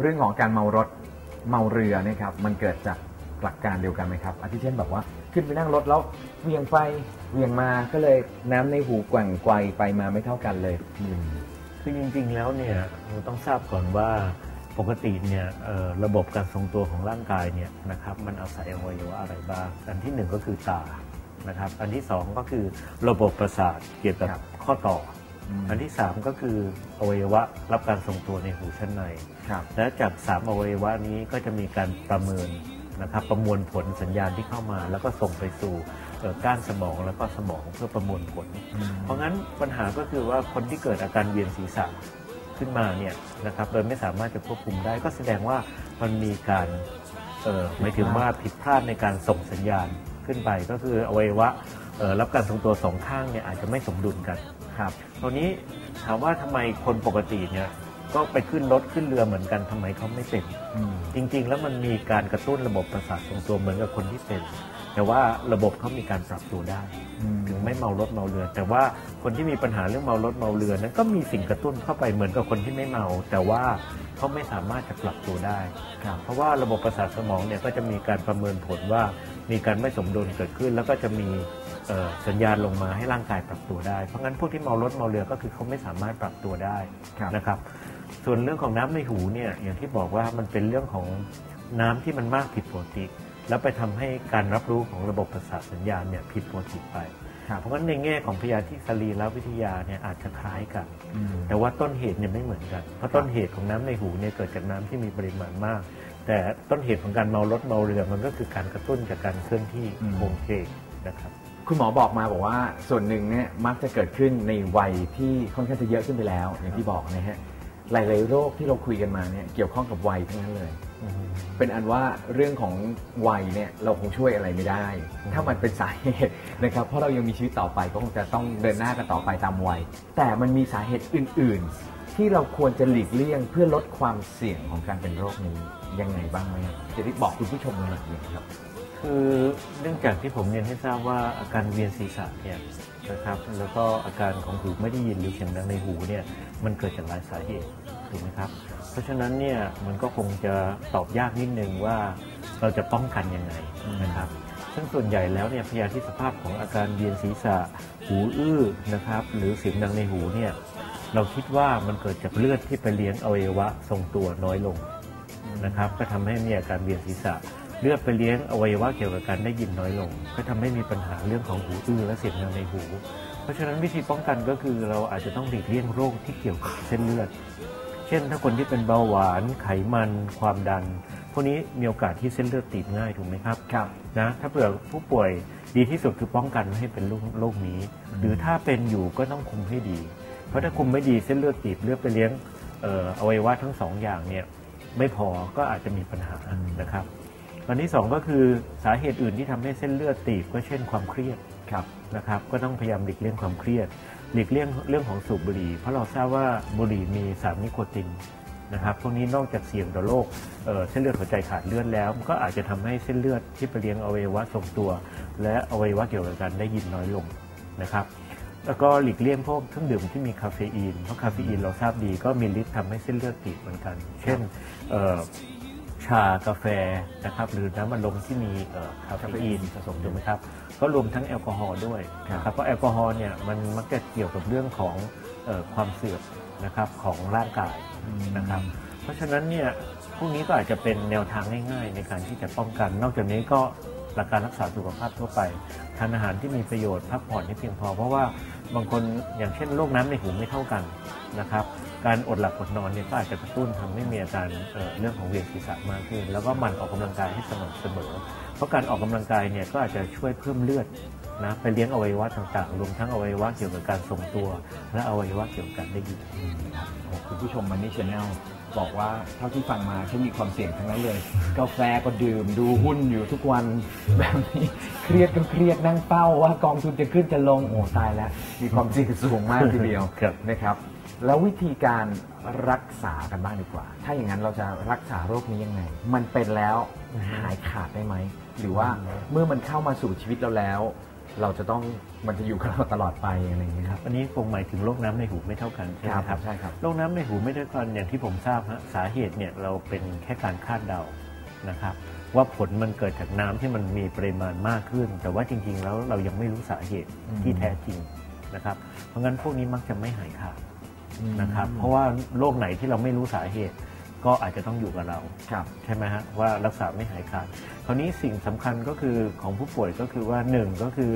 เรื่องของการเมารถเมาเรือเนะครับมันเกิดจากหลักการเดียวกันไหมครับอาทิเช่นแบบว่าขึ้นไปนั่งรถแล้วเหวียงไปเหวียงมาก็เลยน้ำในหูแกว่งไกวไปมาไม่เท่ากันเลยอืม คือจริงๆแล้วเนี่ยเราต้องทราบก่อนว่าปกติเนี่ยเอ่อระบบการทรงตัวของร่างกายเนี่ยนะครับมันอาศัยอวัยวะอะไรบ้างอันที่หนึ่งก็คือตานะครับอันที่สองก็คือระบบประสาทเกี่ยวกับครับ ข้อต่อ อมอันที่สามก็คืออวัยวะรับการทรงตัวในหูชั้นในครับและจากสามอวัยวะนี้ก็จะมีการประเมินนะครับประมวลผลสัญญาณที่เข้ามา แล้วก็ส่งไปสู่เอ่อก้านสมองแล้วก็สมองเพื่อประมวลผล เพราะงั้นปัญหาก็คือว่าคนที่เกิดอาการเวียนศีรษะขึ้นมาเนี่ยนะครับโดยไม่สามารถจะควบคุมได้ก็แสดงว่ามันมีการเอ่อหมายถึงว่าผิดพลาดในการส่งสัญญาณขึ้นไปก็คืออวัยวะเอ่อ รับการทรงตัวสองข้างเนี่ยอาจจะไม่สมดุลกันครับตรงนี้ถามว่าทำไมคนปกติเนี่ยก็ไปขึ้นรถขึ้นเรือเหมือนกันทำไมเขาไม่เป็นอืมจริง ๆ แล้วมันมีการกระตุ้นระบบประสาททรงตัวเหมือนกับคนที่เป็น แต่ว่าระบบเขามีการปรับตัวได้อืมถึงไม่เมารถเมาเรือ แต่ว่าคนที่มีปัญหาเรื่องเมารถเมาเรือนั้นก็มีสิ่งกระตุ้นเข้าไปเหมือนกับคนที่ไม่เมา แต่ว่าเขาไม่สามารถจะปรับตัวได้ครับเพราะว่าระบบประสาทสมองเนี่ยก็จะมีการประเมินผลว่า มีการไม่สมดุลเกิดขึ้น แล้วก็จะมีเอ่อสัญญาณลงมาให้ร่างกายปรับตัวได้ เพราะงั้นพวกที่เมารถเมาเรือก็คือเขาไม่สามารถปรับตัวได้ครับนะครับ ส่วนเรื่องของน้ำในหูเนี่ยอย่างที่บอกว่ามันเป็นเรื่องของน้ำที่มันมากผิดปกติ แล้วไปทำให้การรับรู้ของระบบประสาทสัญญาณเนี่ยผิดปกติไปครับเพราะงั้นในแง่ของพยาธิสรีรวิทยาเนี่ยอาจจะคล้ายกันอืมแต่ว่าต้นเหตุเนี่ยไม่เหมือนกัน เพราะต้นเหตุของน้ำในหูเนี่ยเกิดจากน้ำที่มีปริมาณมาก แต่ต้นเหตุของการเมารถเมาเรือมันก็คือการกระตุ้นจากการเคลื่อนที่อืมโครงเพลงนะครับคุณหมอบอกมาบอกว่าส่วนหนึ่งเนี่ยมักจะเกิดขึ้นในวัยที่ค่อนข้างจะเยอะขึ้นไปแล้ว อย่างที่บอกนะฮะหลายๆโรคที่เราคุยกันมาเนี่ยเกี่ยวข้องกับวัยทั้งนั้นเลย เป็นอันว่าเรื่องของวัยเนี่ยเราคงช่วยอะไรไม่ได้อืมถ้ามันเป็นสาเหตุนะครับเพราะเรายังมีชีวิตต่อไปก็คงจะต้องเดินหน้ากันต่อไปตามวัย แต่มันมีสาเหตุอื่น ๆ ที่เราควรจะหลีกเลี่ยง เพื่อลดความเสี่ยงของการเป็นโรคนี้ยังไงบ้างไหมครับจะได้บอกคุณผู้ชมหน่อยครับ คือเนื่องจากที่ผมเรียนให้ทราบว่าอาการเวียนศีรษะเนี่ยนะครับแล้วก็อาการของหูไม่ได้ยินหรือเสียงดังในหูเนี่ยมันเกิดจากหลายสาเหตุถูกไหมครับ เพราะฉะนั้นเนี่ยมันก็คงจะตอบยากนิดนึงว่าเราจะป้องกันยังไงนะครับซึ่งส่วนใหญ่แล้วเนี่ยพยาธิสภาพของอาการเวียนศีรษะหูอื้อนะครับ หรือเสียงดังในหูเนี่ย เราคิดว่ามันเกิดจากเลือดที่ไปเลี้ยงอวัยวะทรงตัวน้อยลงนะครับ ก็ทำให้มีอาการเวียนศีรษะ เลือดไปเลี้ยงอวัยวะเกี่ยวกับการได้ยินน้อยลง ก็ทำให้มีปัญหาเรื่องของหูอื้อและเสียงดังในหู เพราะฉะนั้นวิธีป้องกันก็คือเราอาจจะต้องหลีกเลี่ยงโรคที่เกี่ยวกับเส้นเลือด เช่น ถ้าคนที่เป็นเบาหวาน ไขมัน ความดัน พวกนี้มีโอกาสที่เส้นเลือดตีบง่ายถูกไหมครับครับนะถ้าเผื่อผู้ป่วยดีที่สุดคือป้องกันไม่ให้เป็นโรคโรคนี้อืมหรือถ้าเป็นอยู่ก็ต้องคุมให้ดี เพราะถ้าคุมไม่ดีเส้นเลือดตีบเลือดไปเลี้ยงเอ่ออวัยวะทั้งสองอย่างเนี่ยไม่พอก็อาจจะมีปัญหานะครับอันที่สองก็คือสาเหตุอื่นที่ทำให้เส้นเลือดตีบก็เช่นความเครียดครับนะครับ ก็ต้องพยายามหลีกเลี่ยงความเครียด หลีกเลี่ยงเรื่องของสูบบุหรี่ เพราะเราทราบว่าบุหรี่มีสารนิโคตินนะครับพวกนี้นอกจากเสี่ยงต่อโรคเอ่อเส้นเลือดหัวใจขาดเลือดแล้วมันก็อาจจะทำให้เส้นเลือดที่ไปเลี้ยงอวัยวะทรงตัว และอวัยวะเกี่ยวกับการได้ยินน้อยลงนะครับ แล้วก็หลีกเลี่ยงพวกเครื่องดื่มที่มีคาเฟอีน เพราะคาเฟอีนเราทราบดีก็มีฤทธิ์ทำให้เส้นเลือดตีบเหมือนกัน เช่นเอ่อชากาแฟนะครับหรือน้ำมันลมที่มีเอ่อคาเฟอีนผสมถูกไหมครับก็รวมทั้งแอลกอฮอล์ด้วยนะครับเพราะแอลกอฮอล์เนี่ยมันมักจะเกี่ยวกับเรื่องของเอ่อความเสื่อมนะครับของร่างกายนะครับเพราะฉะนั้นเนี่ยพวกนี้ก็อาจจะเป็นแนวทางง่าย ๆ ในการที่จะป้องกัน นอกจากนี้ก็ หลักการรักษาสุขภาพทั่วไป ทานอาหารที่มีประโยชน์พักผ่อนให้เพียงพอ เพราะว่าบางคนอย่างเช่นโรคน้ำในหูไม่เท่ากันนะครับการอดหลับอดนอนเนี่ยก็อาจจะกระตุ้นทำให้มีอาการเเรื่องของเวียนศีรษะมากขึ้น แล้วก็หมันออกกำลังกายให้สม่ำเสมอ เพราะการออกกำลังกายเนี่ยก็อาจจะช่วยเพิ่มเลือดนะไปเลี้ยงอวัยวะต่างๆ รวมทั้งอวัยวะเกี่ยวกับการทรงตัว และอวัยวะเกี่ยวกับการได้ยินโอ้คุณผู้ชมมันนี่ชแนล บอกว่าเท่าที่ฟังมาแค่มีความเสี่ยงทั้งนั้นเลย กาแฟก็ดื่มดูหุ้นอยู่ทุกวันแบบนี้เครียดก็เครียดนั่งเป้าว่ากองทุนจะขึ้นจะลงโอ้ตายแล้ว มีความเสี่ยงสูงมากทีเดียวครับนะครับ แล้ววิธีการรักษากันบ้างดีกว่า ถ้าอย่างนั้นเราจะรักษาโรคนี้ยังไง มันเป็นแล้วหายขาดได้ไหมหรือว่าเมื่อมันเข้ามาสู่ชีวิตเราแล้ว เราจะต้องมันจะอยู่กับเราตลอดไปอะไรอย่างเงี้ยครับ อันนี้คงหมายถึงโรคน้ำในหูไม่เท่ากันใช่ไหมครับใช่ครับโรคน้ำในหูไม่เท่ากันอย่างที่ผมทราบฮะสาเหตุเนี่ยเราเป็นแค่การคาดเดานะครับว่าผลมันเกิดจากน้ำที่มันมีปริมาณมากขึ้น แต่ว่าจริง ๆ แล้วเรายังไม่รู้สาเหตุอืมที่แท้จริงนะครับ เพราะงั้นพวกนี้มักจะไม่หายขาดอืมนะครับ เพราะว่าโรคไหนที่เราไม่รู้สาเหตุ ก็อาจจะต้องอยู่กับเราครับใช่ไหมฮะว่ารักษาไม่หายขาดคราวนี้สิ่งสำคัญก็คือของผู้ป่วยก็คือว่าหนึ่งก็คือ